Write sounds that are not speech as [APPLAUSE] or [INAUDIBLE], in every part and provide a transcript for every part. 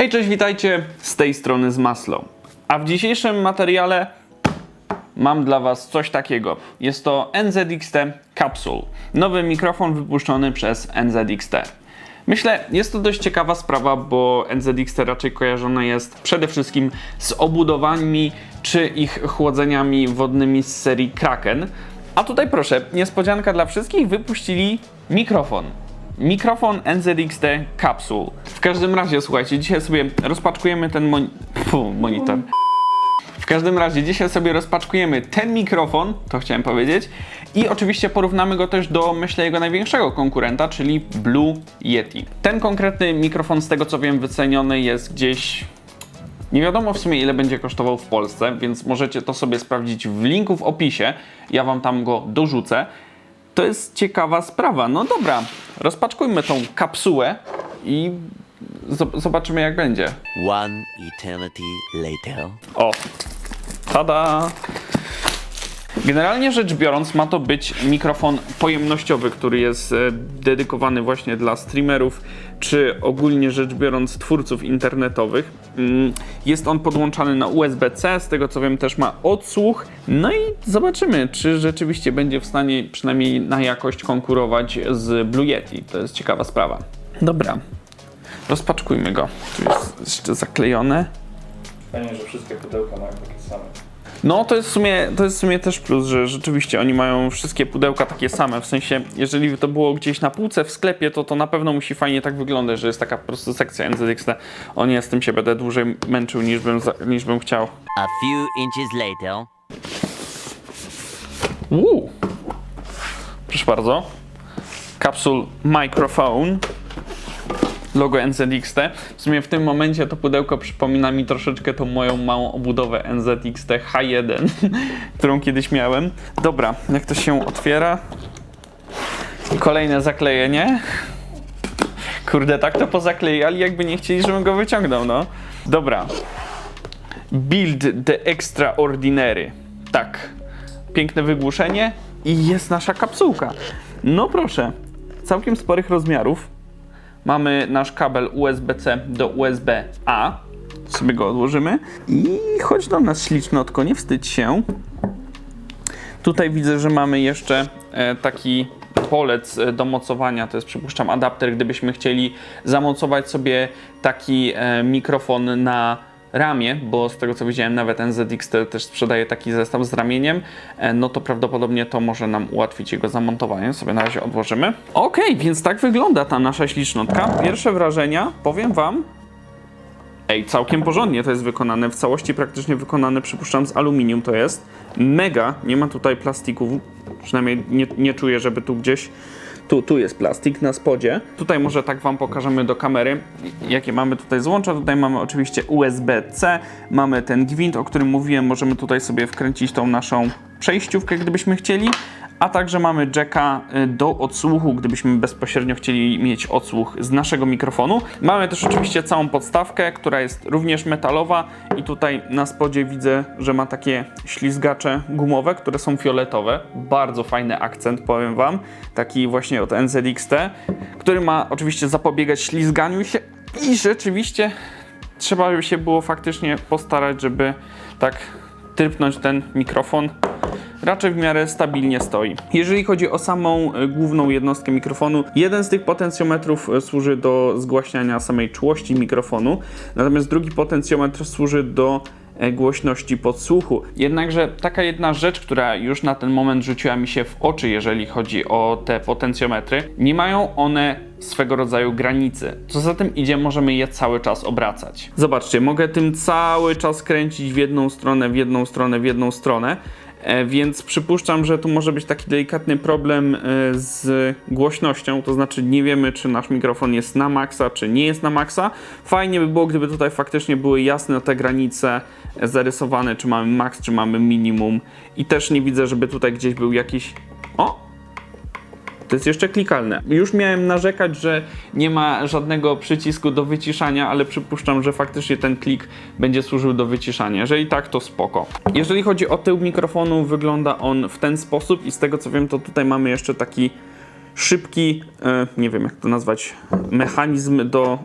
Hej, cześć, witajcie z tej strony z Maslow. A w dzisiejszym materiale mam dla Was coś takiego. Jest to NZXT Capsule, nowy mikrofon wypuszczony przez NZXT. Myślę, jest to dość ciekawa sprawa, bo NZXT raczej kojarzone jest przede wszystkim z obudowami czy ich chłodzeniami wodnymi z serii Kraken. A tutaj proszę, niespodzianka dla wszystkich, wypuścili mikrofon. Mikrofon NZXT Capsule. W każdym razie, słuchajcie, dzisiaj sobie rozpaczkujemy ten mon- Fu, monitor. W każdym razie, dzisiaj sobie rozpaczkujemy ten mikrofon, to chciałem powiedzieć, i oczywiście porównamy go też do, myślę, jego największego konkurenta, czyli Blue Yeti. Ten konkretny mikrofon, z tego co wiem, wyceniony jest gdzieś nie wiadomo w sumie ile będzie kosztował w Polsce, więc możecie to sobie sprawdzić w linku w opisie. Ja wam tam go dorzucę. To jest ciekawa sprawa. No dobra, rozpaczkujmy tą kapsułę i zob- zobaczymy jak będzie. One eternity later. O, tada! Generalnie rzecz biorąc, ma to być mikrofon pojemnościowy, który jest e, dedykowany właśnie dla streamerów, czy ogólnie rzecz biorąc twórców internetowych. Mm, Jest on podłączany na USB-C, z tego co wiem też ma odsłuch. No i zobaczymy, czy rzeczywiście będzie w stanie przynajmniej na jakość konkurować z Blue Yeti. To jest ciekawa sprawa. Dobra, rozpaczkujmy go. Tu jest jeszcze zaklejone. Fajnie, że wszystkie pudełka mają takie same. No, to jest, w sumie, to jest w sumie też plus, że rzeczywiście oni mają wszystkie pudełka takie same. W sensie, jeżeli to było gdzieś na półce w sklepie, to to na pewno musi fajnie tak wyglądać, że jest taka po prostu sekcja NZXT. O nie, z tym się będę dłużej męczył niż bym, za- niż bym chciał. A few inches later. Uuu. Proszę bardzo. Capsule Microphone. Logo NZXT. W sumie w tym momencie to pudełko przypomina mi troszeczkę tą moją małą obudowę NZXT H1, [LAUGHS] którą kiedyś miałem. Dobra, jak to się otwiera? Kolejne zaklejenie. Kurde, tak to pozaklejali, jakby nie chcieli, żebym go wyciągnął, no. Dobra. Build the Extraordinary. Tak. Piękne wygłuszenie i jest nasza kapsułka. No proszę, całkiem sporych rozmiarów. Mamy nasz kabel USB-C do USB-A. Sobie go odłożymy. I chodź do nas ślicznotko, nie wstydź się. Tutaj widzę, że mamy jeszcze e, taki polec e, do mocowania, to jest przypuszczam adapter, gdybyśmy chcieli zamocować sobie taki e, mikrofon na ramię, bo z tego co widziałem nawet NZXT też sprzedaje taki zestaw z ramieniem, e, no to prawdopodobnie to może nam ułatwić jego zamontowanie, sobie na razie odłożymy. Okej, więc tak wygląda ta nasza ślicznotka. Pierwsze wrażenia, powiem wam, Ej, całkiem porządnie to jest wykonane, w całości praktycznie wykonane, przypuszczam, z aluminium to jest. Mega, nie ma tutaj plastiku, przynajmniej nie, nie czuję, żeby tu gdzieś, tu, tu jest plastik na spodzie. Tutaj może tak Wam pokażemy do kamery, jakie mamy tutaj złącza. Tutaj mamy oczywiście USB-C, mamy ten gwint, o którym mówiłem, możemy tutaj sobie wkręcić tą naszą przejściówkę, gdybyśmy chcieli. A także mamy jacka y, do odsłuchu, gdybyśmy bezpośrednio chcieli mieć odsłuch z naszego mikrofonu. Mamy też oczywiście całą podstawkę, która jest również metalowa i tutaj na spodzie widzę, że ma takie ślizgacze gumowe, które są fioletowe. Bardzo fajny akcent, powiem Wam. Taki właśnie od NZXT, który ma oczywiście zapobiegać ślizganiu się i rzeczywiście trzeba by się było faktycznie postarać, żeby tak trypnąć ten mikrofon raczej w miarę stabilnie stoi. Jeżeli chodzi o samą e, główną jednostkę mikrofonu, jeden z tych potencjometrów e, służy do zgłaśniania samej czułości mikrofonu, natomiast drugi potencjometr służy do e, głośności podsłuchu. Jednakże taka jedna rzecz, która już na ten moment rzuciła mi się w oczy, jeżeli chodzi o te potencjometry, nie mają one swego rodzaju granicy. Co za tym idzie, możemy je cały czas obracać. Zobaczcie, mogę tym cały czas kręcić w jedną stronę, w jedną stronę, w jedną stronę. E, Więc przypuszczam, że tu może być taki delikatny problem e, z głośnością, to znaczy nie wiemy, czy nasz mikrofon jest na maksa, czy nie jest na maksa. Fajnie by było, gdyby tutaj faktycznie były jasne te granice e, zarysowane, czy mamy max, czy mamy minimum. I też nie widzę, żeby tutaj gdzieś był jakiś... O! To jest jeszcze klikalne. Już miałem narzekać, że nie ma żadnego przycisku do wyciszania, ale przypuszczam, że faktycznie ten klik będzie służył do wyciszania. Jeżeli tak, to spoko. Jeżeli chodzi o tył mikrofonu, wygląda on w ten sposób i z tego co wiem, to tutaj mamy jeszcze taki szybki, e, nie wiem jak to nazwać, mechanizm do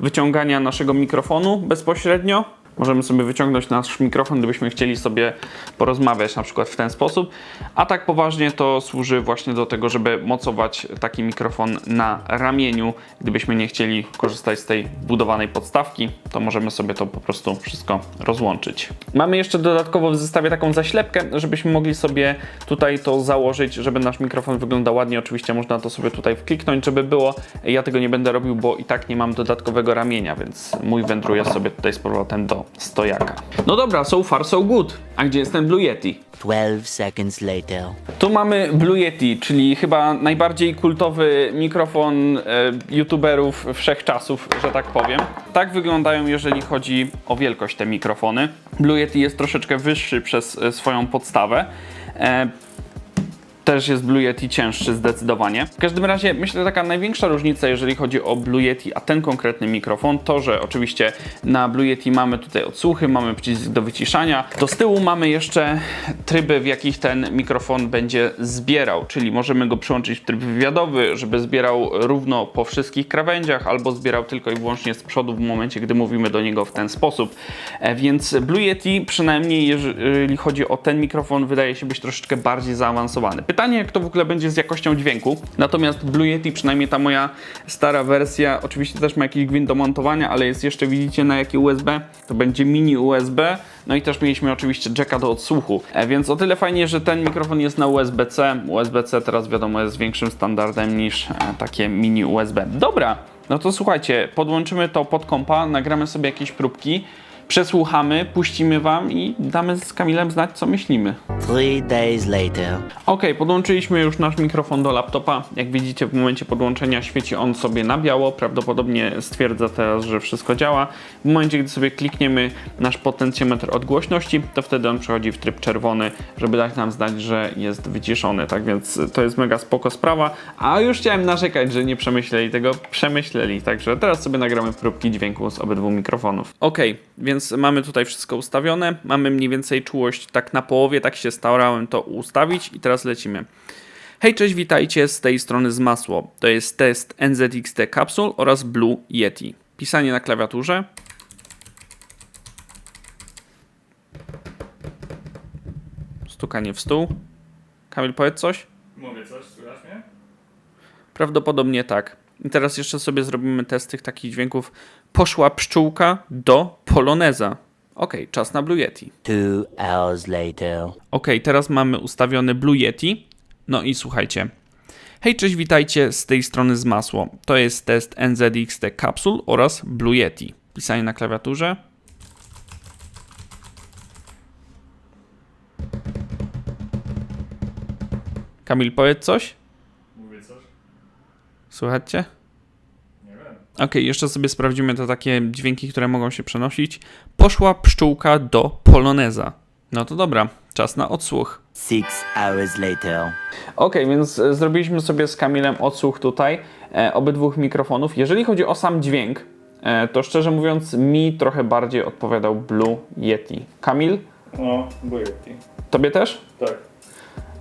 wyciągania naszego mikrofonu bezpośrednio. Możemy sobie wyciągnąć nasz mikrofon, gdybyśmy chcieli sobie porozmawiać na przykład w ten sposób. A tak poważnie to służy właśnie do tego, żeby mocować taki mikrofon na ramieniu. Gdybyśmy nie chcieli korzystać z tej budowanej podstawki, to możemy sobie to po prostu wszystko rozłączyć. Mamy jeszcze dodatkowo w zestawie taką zaślepkę, żebyśmy mogli sobie tutaj to założyć, żeby nasz mikrofon wyglądał ładnie. Oczywiście można to sobie tutaj wkliknąć, żeby było. Ja tego nie będę robił, bo i tak nie mam dodatkowego ramienia, więc mój wędruje sobie tutaj z powrotem do stojaka. No dobra, so far so good. A gdzie jest ten Blue Yeti? 12 seconds later. Tu mamy Blue Yeti, czyli chyba najbardziej kultowy mikrofon e, youtuberów wszechczasów, że tak powiem. Tak wyglądają, jeżeli chodzi o wielkość te mikrofony. Blue Yeti jest troszeczkę wyższy przez e, swoją podstawę. E, też jest Blue Yeti cięższy zdecydowanie. W każdym razie myślę, że taka największa różnica, jeżeli chodzi o Blue Yeti, a ten konkretny mikrofon, to że oczywiście na Blue Yeti mamy tutaj odsłuchy, mamy przycisk do wyciszania. Do z tyłu mamy jeszcze tryby, w jakich ten mikrofon będzie zbierał, czyli możemy go przyłączyć w tryb wywiadowy, żeby zbierał równo po wszystkich krawędziach, albo zbierał tylko i wyłącznie z przodu w momencie, gdy mówimy do niego w ten sposób. E, Więc Blue Yeti, przynajmniej jeżeli chodzi o ten mikrofon, wydaje się być troszeczkę bardziej zaawansowany. Pytanie, jak to w ogóle będzie z jakością dźwięku. Natomiast Blue Yeti, przynajmniej ta moja stara wersja, oczywiście też ma jakiś gwint do montowania, ale jest jeszcze, widzicie, na jakie USB. To będzie mini USB. No i też mieliśmy oczywiście jacka do odsłuchu. E, Więc o tyle fajnie, że ten mikrofon jest na USB-C. USB-C teraz wiadomo jest większym standardem niż e, takie mini USB. Dobra, no to słuchajcie, podłączymy to pod kompa, nagramy sobie jakieś próbki, przesłuchamy, puścimy wam i damy z Kamilem znać, co myślimy. Three days later. Ok, podłączyliśmy już nasz mikrofon do laptopa. Jak widzicie, w momencie podłączenia świeci on sobie na biało. Prawdopodobnie stwierdza teraz, że wszystko działa. W momencie, gdy sobie klikniemy nasz potencjometr odgłośności, to wtedy on przechodzi w tryb czerwony, żeby dać nam znać, że jest wyciszony. Tak więc to jest mega spoko sprawa. A już chciałem narzekać, że nie przemyśleli tego. Przemyśleli. Także teraz sobie nagramy próbki dźwięku z obydwu mikrofonów. Ok, więc mamy tutaj wszystko ustawione. Mamy mniej więcej czułość tak na połowie, tak się starałem to ustawić i teraz lecimy. Hej, cześć, witajcie z tej strony z masło. To jest test NZXT Capsule oraz Blue Yeti. Pisanie na klawiaturze. Stukanie w stół. Kamil, powiedz coś? Mówię coś, słychać mnie? Prawdopodobnie tak. I teraz jeszcze sobie zrobimy test tych takich dźwięków. Poszła pszczółka do poloneza. Ok, czas na Blue Yeti. Two hours later. Ok, teraz mamy ustawiony Blue Yeti. No i słuchajcie. Hej, cześć, witajcie z tej strony z masło. To jest test NZXT Capsule oraz Blue Yeti. Pisanie na klawiaturze. Kamil, powiedz coś? Słuchajcie? Nie wiem. Ok, jeszcze sobie sprawdzimy te takie dźwięki, które mogą się przenosić. Poszła pszczółka do poloneza. No to dobra, czas na odsłuch. Six hours later. Ok, więc e, zrobiliśmy sobie z Kamilem odsłuch tutaj e, obydwóch mikrofonów. Jeżeli chodzi o sam dźwięk, e, to szczerze mówiąc mi trochę bardziej odpowiadał Blue Yeti. Kamil, No, Bujeti. tobie też? Tak.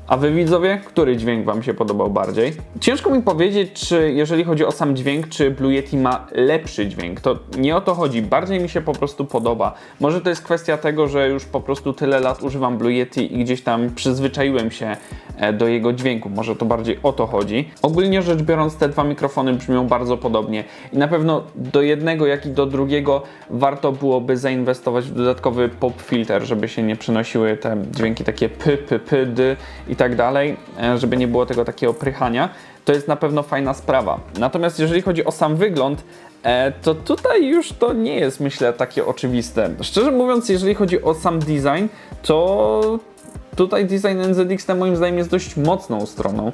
A wy widzowie, który dźwięk wam się podobał bardziej? Ciężko mi powiedzieć, czy jeżeli chodzi o sam dźwięk, czy Blue Yeti ma lepszy dźwięk. To nie o to chodzi, bardziej mi się po prostu podoba. Może to jest kwestia tego, że już po prostu tyle lat używam Blue Yeti i gdzieś tam przyzwyczaiłem się e, do jego dźwięku. Może to bardziej o to chodzi. Ogólnie rzecz biorąc, te dwa mikrofony brzmią bardzo podobnie i na pewno do jednego, jak i do drugiego warto byłoby zainwestować w dodatkowy pop filter, żeby się nie przenosiły te dźwięki takie py, py, py, dy i tak dalej, e, żeby nie było tego takiego prychania. To jest na pewno fajna sprawa. Natomiast jeżeli chodzi o sam wygląd, e, to tutaj już to nie jest, myślę, takie oczywiste. Szczerze mówiąc, jeżeli chodzi o sam design, to tutaj design NZXT moim zdaniem jest dość mocną stroną.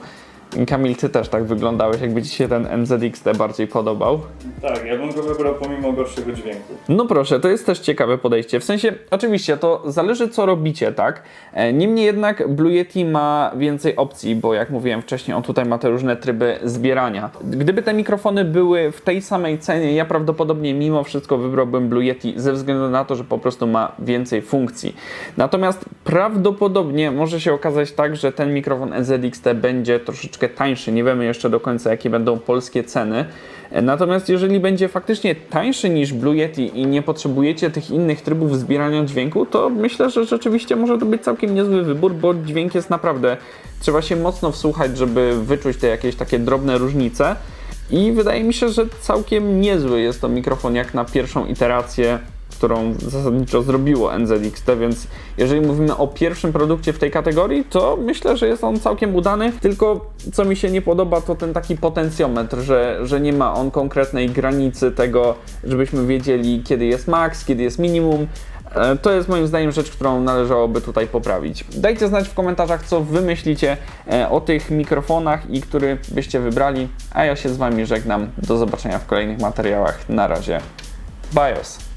Kamil, ty też tak wyglądałeś, jakby ci się ten NZXT bardziej podobał. Tak, ja bym go wybrał pomimo gorszego dźwięku. No proszę, to jest też ciekawe podejście. W sensie, oczywiście, to zależy co robicie, tak? E, Niemniej jednak Blue Yeti ma więcej opcji, bo jak mówiłem wcześniej, on tutaj ma te różne tryby zbierania. Gdyby te mikrofony były w tej samej cenie, ja prawdopodobnie mimo wszystko wybrałbym Blue Yeti ze względu na to, że po prostu ma więcej funkcji. Natomiast prawdopodobnie może się okazać tak, że ten mikrofon NZXT będzie troszeczkę tańszy. Nie wiemy jeszcze do końca, jakie będą polskie ceny. Natomiast jeżeli będzie faktycznie tańszy niż Blue Yeti i nie potrzebujecie tych innych trybów zbierania dźwięku, to myślę, że rzeczywiście może to być całkiem niezły wybór, bo dźwięk jest naprawdę, trzeba się mocno wsłuchać, żeby wyczuć te jakieś takie drobne różnice. I wydaje mi się, że całkiem niezły jest to mikrofon jak na pierwszą iterację, którą zasadniczo zrobiło NZXT, więc jeżeli mówimy o pierwszym produkcie w tej kategorii, to myślę, że jest on całkiem udany. Tylko co mi się nie podoba, to ten taki potencjometr, że, że nie ma on konkretnej granicy tego, żebyśmy wiedzieli, kiedy jest max, kiedy jest minimum. E, To jest moim zdaniem rzecz, którą należałoby tutaj poprawić. Dajcie znać w komentarzach, co wy myślicie e, o tych mikrofonach i który byście wybrali. A ja się z wami żegnam. Do zobaczenia w kolejnych materiałach. Na razie. BIOS.